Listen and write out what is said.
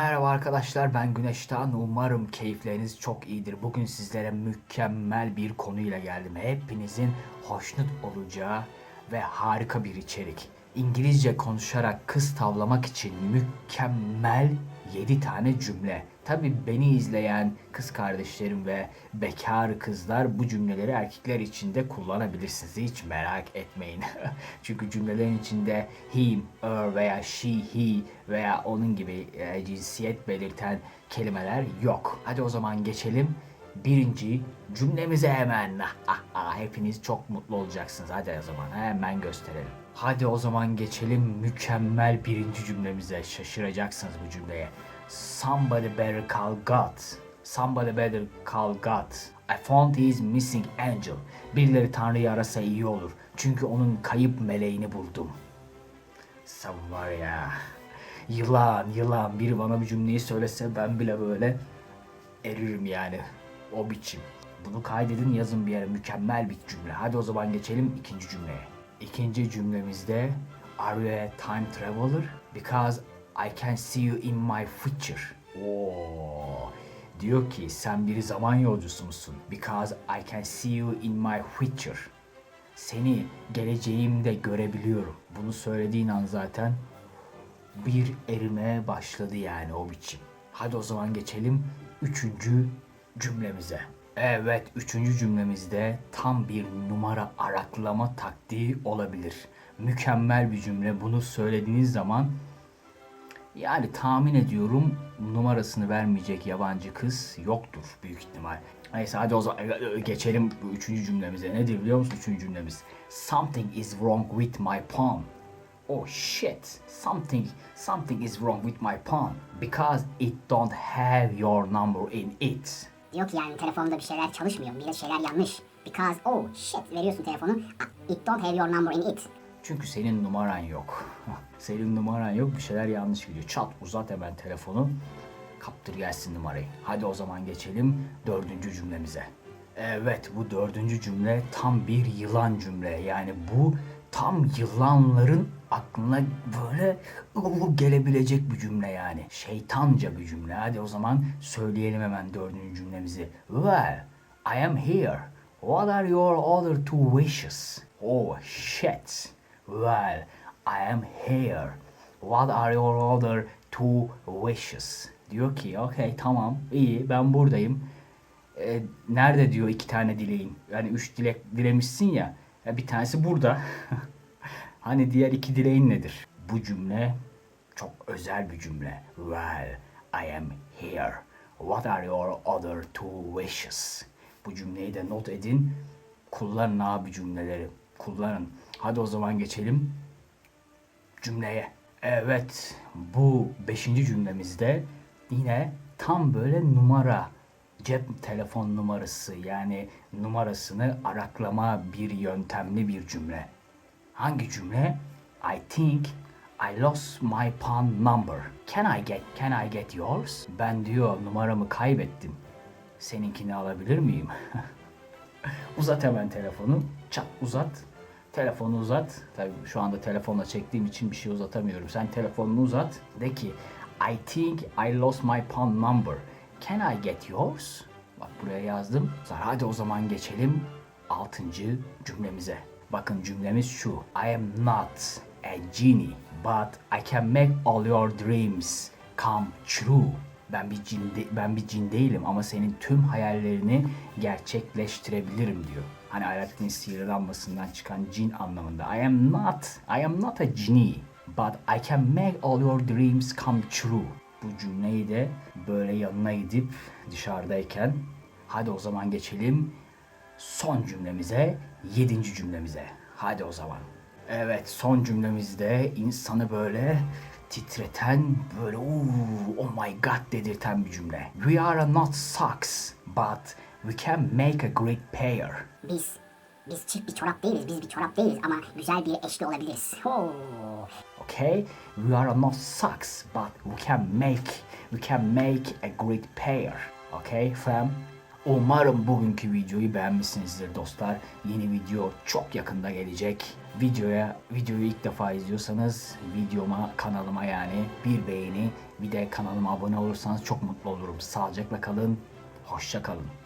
Merhaba arkadaşlar ben Güneş'ten umarım keyifleriniz çok iyidir. Bugün sizlere mükemmel bir konuyla geldim. Hepinizin hoşnut olacağı ve harika bir içerik. İngilizce konuşarak kız tavlamak için mükemmel 7 tane cümle. Tabi beni izleyen kız kardeşlerim ve bekar kızlar bu cümleleri erkekler için de kullanabilirsiniz. Hiç merak etmeyin. Çünkü cümlelerin içinde him, her veya she, he veya onun gibi e, cinsiyet belirten kelimeler yok. Hadi o zaman geçelim birinci cümlemize hemen. Hepiniz çok mutlu olacaksınız. Hadi o zaman hemen gösterelim. Hadi o zaman geçelim mükemmel birinci cümlemize. Şaşıracaksınız bu cümleye. Somebody better call God. Somebody better call God. I found his missing angel. Birileri Tanrı'yı arasa iyi olur. Çünkü onun kayıp meleğini buldum. Sen var ya. Yılan yılan biri bana bu cümleyi söylese ben bile böyle eririm yani. O biçim. Bunu kaydedin yazın bir yere mükemmel bir cümle. Hadi o zaman geçelim ikinci cümleye. İkinci cümlemizde Are you a time traveler? Because I can see you in my future. Oo. Diyor ki sen bir zaman yolcusu musun? Because I can see you in my future. Seni geleceğimde görebiliyorum. Bunu söylediğin an zaten bir erimeye başladı yani o biçim. Hadi o zaman geçelim üçüncü cümlemize. Evet üçüncü cümlemizde tam bir numara araklama taktiği olabilir. Mükemmel bir cümle. Bunu söylediğiniz zaman yani tahmin ediyorum numarasını vermeyecek yabancı kız yoktur büyük ihtimal. Neyse hadi o zaman geçelim bu üçüncü cümlemize. Nedir biliyor musun üçüncü cümlemiz? Something is wrong with my palm. Oh shit, something something is wrong with my palm because it don't have your number in it. Diyor ki yani telefonda bir şeyler çalışmıyor. Bir şeyler yanlış. Because oh shit veriyorsun telefonu. Ah, It don't have your number in it. Çünkü senin numaran yok. senin numaran yok bir şeyler yanlış gidiyor. Çat uzat hemen telefonu. Kaptır gelsin numarayı. Hadi o zaman geçelim dördüncü cümlemize. Evet bu dördüncü cümle tam bir yılan cümle. Yani bu tam yılanların aklına böyle ıı gelebilecek bir cümle yani. Şeytanca bir cümle. Hadi o zaman söyleyelim hemen dördüncü cümlemizi. Well, I am here. What are your other two wishes? Oh shit. Well, I am here. What are your other two wishes? Diyor ki, okey tamam, iyi ben buradayım. E, nerede diyor iki tane dileğin? Yani üç dilek dilemişsin ya. Ya bir tanesi burada. hani diğer iki dileğin nedir? Bu cümle çok özel bir cümle. Well, I am here. What are your other two wishes? Bu cümleyi de not edin. Kullanın abi cümleleri. Kullanın. Hadi o zaman geçelim cümleye. Evet, bu beşinci cümlemizde yine tam böyle numara, cep telefon numarası yani numarasını araklama bir yöntemli bir cümle. Hangi cümle? I think I lost my pawn number. Can I get can I get yours? Ben diyor numaramı kaybettim. Seninkini alabilir miyim? uzat hemen telefonu. Çat uzat. Telefonu uzat. Tabii şu anda telefonla çektiğim için bir şey uzatamıyorum. Sen telefonunu uzat. De ki I think I lost my pawn number. Can I get yours? Bak buraya yazdım. Hadi o zaman geçelim altıncı cümlemize. Bakın cümlemiz şu. I am not a genie but I can make all your dreams come true. Ben bir cin de- ben bir cin değilim ama senin tüm hayallerini gerçekleştirebilirim diyor. Hani Aladdin'in sihirli lambasından çıkan cin anlamında. I am not I am not a genie but I can make all your dreams come true. Bu cümleyi de böyle yanına gidip dışarıdayken hadi o zaman geçelim son cümlemize, yedinci cümlemize. Hadi o zaman. Evet son cümlemizde insanı böyle titreten, böyle "Oo, oh my god dedirten bir cümle. We are not socks, but we can make a great pair. Biz biz çift bir çorap değiliz. Biz bir çorap değiliz ama güzel bir eşli olabiliriz. Oh. Okay? We are not socks, but we can make we can make a great pair. Okay, fam? Umarım bugünkü videoyu beğenmişsinizdir dostlar. Yeni video çok yakında gelecek. Videoya videoyu ilk defa izliyorsanız videoma kanalıma yani bir beğeni bir de kanalıma abone olursanız çok mutlu olurum. Sağlıcakla kalın. Hoşça kalın.